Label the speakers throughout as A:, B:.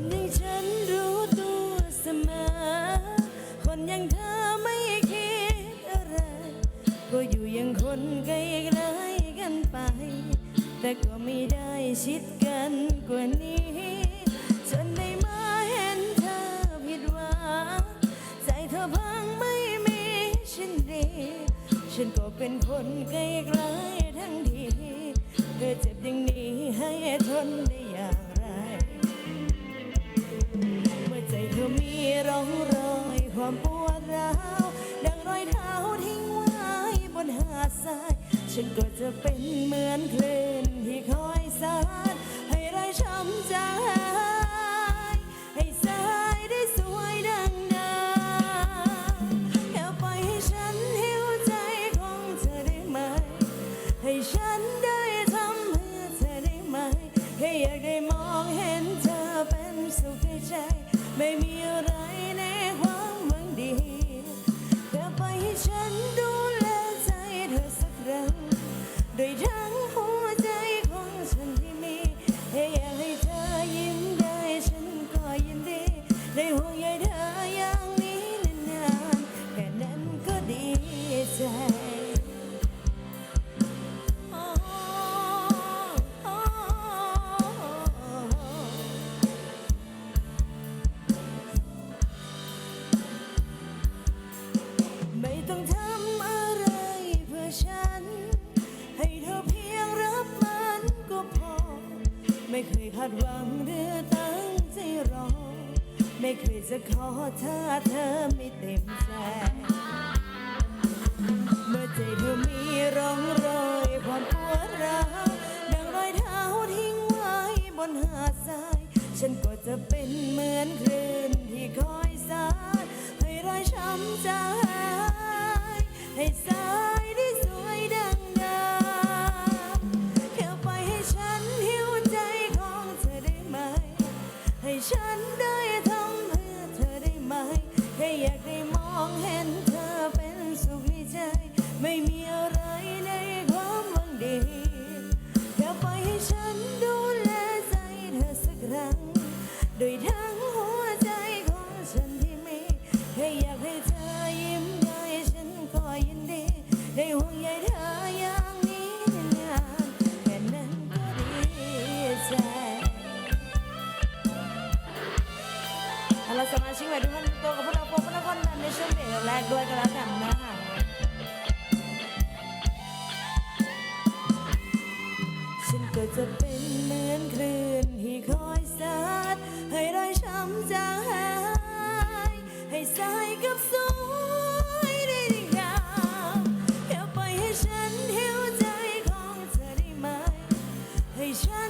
A: คนอย่างฉันรู้ตัวเสมอ คนอย่างเธอไม่คิดอะไร ก็อยู่อยังคนไกลไกลกันไป แต่ก็ไม่ได้ชิดกันกว่านี้จนได้มาเห็นเธอผิดหวังใจเธอพังไม่มีฉันดี ฉันก็เป็นคนไกลไกลทั้งที เธอเจ็บอย่างนี้ให้ทนได้อย่าง องรอยความปวดร้าวดังรอยเท้าทิ้งไว้บนหาดทราย ฉันก็จะเป็นเหมือนคลื่นที่คอยสานให้รอยช้ำใจให้สายได้สวยดังดิมแค่ปล่อยให้ฉันหิวใจของเธอได้ไหม ให้ฉันได้ทำเพื่อเธอได้ไหมแค่อยากได้มองเห็นเธอเป็นสุขในใจ ไม่มีอะไร ฉัน ให้เธอเพียงรับมันก็พอ ไม่เคยคาดหวังหรือตั้งใจรอ ไม่เคยจะขอถ้าเธอไม่เต็มใจ เมื่อใจเธอมีร ละสมาชิกใหม่ทุกท่านตัวกับพวกเราโปรพนักคนนั้นในช่วงเบรกแรกด้วยกันแล้วกันนะคะฉันก็จะเป็นเหมือนคลื่นที่คอยสาดให้รอยช้ำจางหายให้สายกับสวยได้ดีงามแค่ปล่อยให้ฉันเหิวใจของเธอได้ไหมให้ฉัน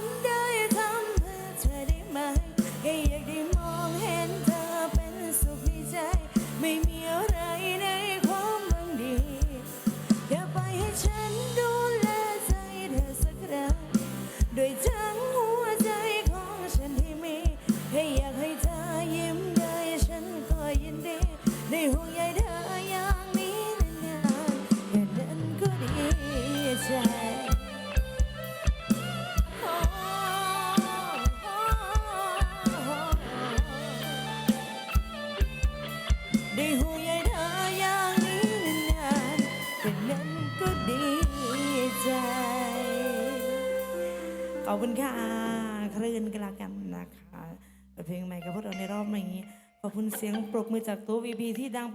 A: ขอบคุณค่ะคลื่นกันละกันนะคะเพลงใหม่กับพวกเราในรอบนี้ขอบคุณเสียงปรบมือจากตัววีพีที่ดัง